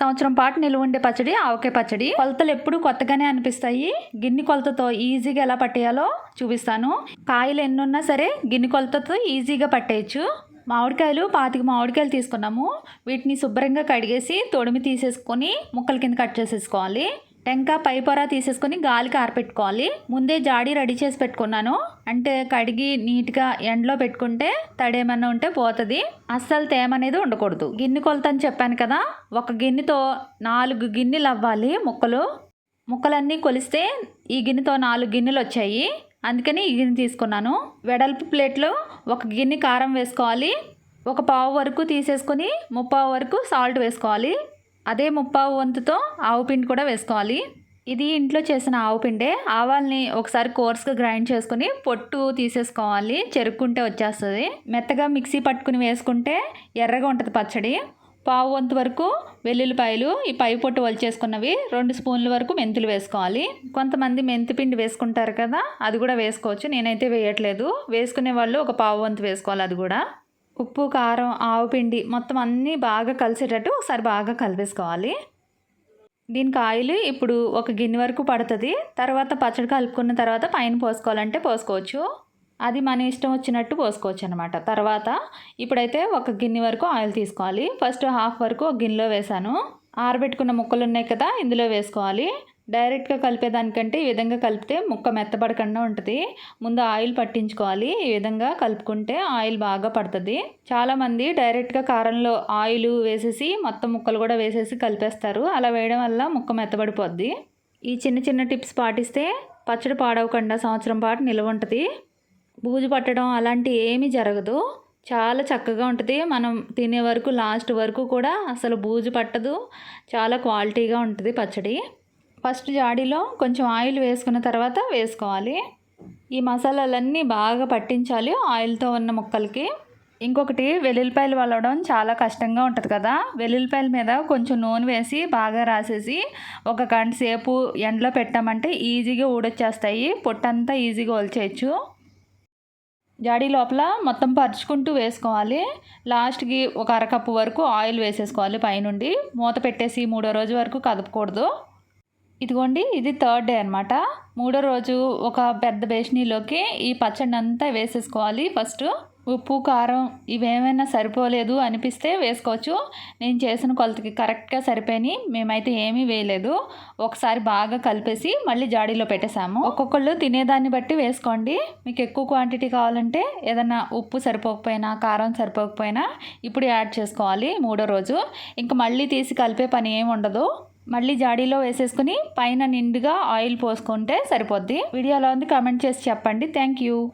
సంవత్సరం పాటు నిలువ ఉండే పచ్చడి ఆవకాయ పచ్చడి. కొలతలు ఎప్పుడు కొత్తగానే అనిపిస్తాయి. గిన్నె కొలతతో ఈజీగా ఎలా పట్టేయాలో చూపిస్తాను. కాయలు ఎన్నున్నా సరే గిన్నె కొలతతో ఈజీగా పట్టేయచ్చు. మామిడికాయలు పాతిక మామిడికాయలు తీసుకున్నాము. వీటిని శుభ్రంగా కడిగేసి తొడిమి తీసేసుకొని ముక్కల కింద కట్ చేసేసుకోవాలి. టెంకా పై పొర తీసేసుకొని గాలికి ఆరపెట్టుకోవాలి ముందే జాడి రెడీ చేసి పెట్టుకున్నాను. అంటే కడిగి నీట్గా ఎండలో పెట్టుకుంటే తడేమన్నా ఉంటే పోతుంది. అస్సలు తేమ అనేది ఉండకూడదు. గిన్నె కొలత అని చెప్పాను కదా ఒక గిన్నెతో నాలుగు గిన్నెలు అవ్వాలి ముక్కలు. ముక్కలన్నీ కొలిస్తే ఈ గిన్నెతో నాలుగు గిన్నెలు వచ్చాయి. అందుకని ఈ గిన్నె తీసుకున్నాను. వెడల్పు ప్లేట్లో ఒక గిన్నె కారం వేసుకోవాలి. ఒక పావు వరకు తీసేసుకొని ముప్పావు వరకు సాల్ట్ వేసుకోవాలి. అదే ముప్పావు వంతుతో ఆవు పిండి కూడా వేసుకోవాలి. ఇది ఇంట్లో చేసిన ఆవు పిండే. ఆవాల్ని ఒకసారి కోర్స్గా గ్రైండ్ చేసుకుని పొట్టు తీసేసుకోవాలి. చెరుక్కుంటే వచ్చేస్తుంది. మెత్తగా మిక్సీ పట్టుకుని వేసుకుంటే ఎర్రగా ఉంటుంది పచ్చడి. పావు వంతు వరకు వెల్లుల్లిపాయలు ఈ పై పొట్టు వలిచేసుకున్నవి రెండు స్పూన్ల వరకు మెంతులు వేసుకోవాలి. కొంతమంది మెంతి పిండి వేసుకుంటారు కదా అది కూడా వేసుకోవచ్చు. నేనైతే వేయట్లేదు. వేసుకునే వాళ్ళు ఒక పావు వంతు వేసుకోవాలి అది కూడా. ఉప్పు కారం ఆవు పిండి మొత్తం అన్నీ బాగా కలిసేటట్టు ఒకసారి బాగా కలిపేసుకోవాలి. దీనికి ఆయిల్ ఇప్పుడు ఒక గిన్నె వరకు పడుతుంది. తర్వాత పచ్చడి కలుపుకున్న తర్వాత పైన పోసుకోవాలంటే పోసుకోవచ్చు. అది మన ఇష్టం వచ్చినట్టు పోసుకోవచ్చు అనమాట తర్వాత ఇప్పుడైతే ఒక గిన్నె వరకు ఆయిల్ తీసుకోవాలి. ఫస్ట్ హాఫ్ వరకు ఒక గిన్నెలో వేసాను ఆరబెట్టుకున్న ముక్కలు ఉన్నాయి కదా ఇందులో వేసుకోవాలి. డైరెక్ట్గా కలిపేదానికంటే ఈ విధంగా కలిపితే ముక్క మెత్తపడకుండా ఉంటుంది. ముందు ఆయిల్ పట్టించుకోవాలి. ఈ విధంగా కలుపుకుంటే ఆయిల్ బాగా పడుతుంది. చాలామంది డైరెక్ట్గా కారంలో ఆయిల్ వేసేసి మొత్తం ముక్కలు కూడా వేసేసి కలిపేస్తారు. అలా వేయడం వల్ల ముక్క మెత్తబడిపోద్ది. ఈ చిన్న చిన్న టిప్స్ పాటిస్తే పచ్చడి పాడవకుండా సంవత్సరం పాటు నిల్వ ఉంటుంది. బూజు పట్టడం అలాంటి ఏమీ జరగదు. చాలా చక్కగా ఉంటుంది. మనం తినే వరకు లాస్ట్ వరకు కూడా అసలు బూజు పట్టదు. చాలా క్వాలిటీగా ఉంటుంది పచ్చడి. ఫస్ట్ జాడీలో కొంచెం ఆయిల్ వేసుకున్న తర్వాత వేసుకోవాలి. ఈ మసాలాలన్నీ బాగా పట్టించాలి ఆయిల్తో ఉన్న ముక్కలకి. ఇంకొకటి వెల్లుల్లిపాయలు వలవడం చాలా కష్టంగా ఉంటుంది కదా. వెల్లుల్లిపాయల మీద కొంచెం నూనె వేసి బాగా రాసేసి ఒక గంట సేపు ఎండలో పెట్టామంటే ఈజీగా ఊడొచ్చేస్తాయి. పొట్టంతా ఈజీగా ఒలిచేయచ్చు. జాడీ లోపల మొత్తం పరుచుకుంటూ వేసుకోవాలి. లాస్ట్కి ఒక అరకప్పు వరకు ఆయిల్ వేసేసుకోవాలి పైనుండి. మూత పెట్టేసి మూడో రోజు వరకు కదపకూడదు. ఇదిగోండి ఇది థర్డ్ డే అనమాట మూడో రోజు ఒక పెద్ద బేషనీలోకి ఈ పచ్చడి అంతా వేసేసుకోవాలి. ఫస్ట్ ఉప్పు కారం ఇవేమైనా సరిపోలేదు అనిపిస్తే వేసుకోవచ్చు. నేను చేసిన కొలతకి కరెక్ట్గా సరిపోయి మేమైతే ఏమీ వేయలేదు. ఒకసారి బాగా కలిపేసి మళ్ళీ జాడీలో పెట్టేశాము. ఒక్కొక్కళ్ళు తినేదాన్ని బట్టి వేసుకోండి. మీకు ఎక్కువ క్వాంటిటీ కావాలంటే ఏదైనా ఉప్పు సరిపోకపోయినా కారం సరిపోకపోయినా ఇప్పుడు యాడ్ చేసుకోవాలి మూడో రోజు. ఇంకా మళ్ళీ తీసి కలిపే పని ఏమి ఉండదు. మళ్ళీ జాడీలో వేసేసుకుని పైన నిండుగా ఆయిల్ పోసుకుంటే సరిపోద్ది. వీడియోలో ఉంది కామెంట్ చేసి చెప్పండి. Thank you.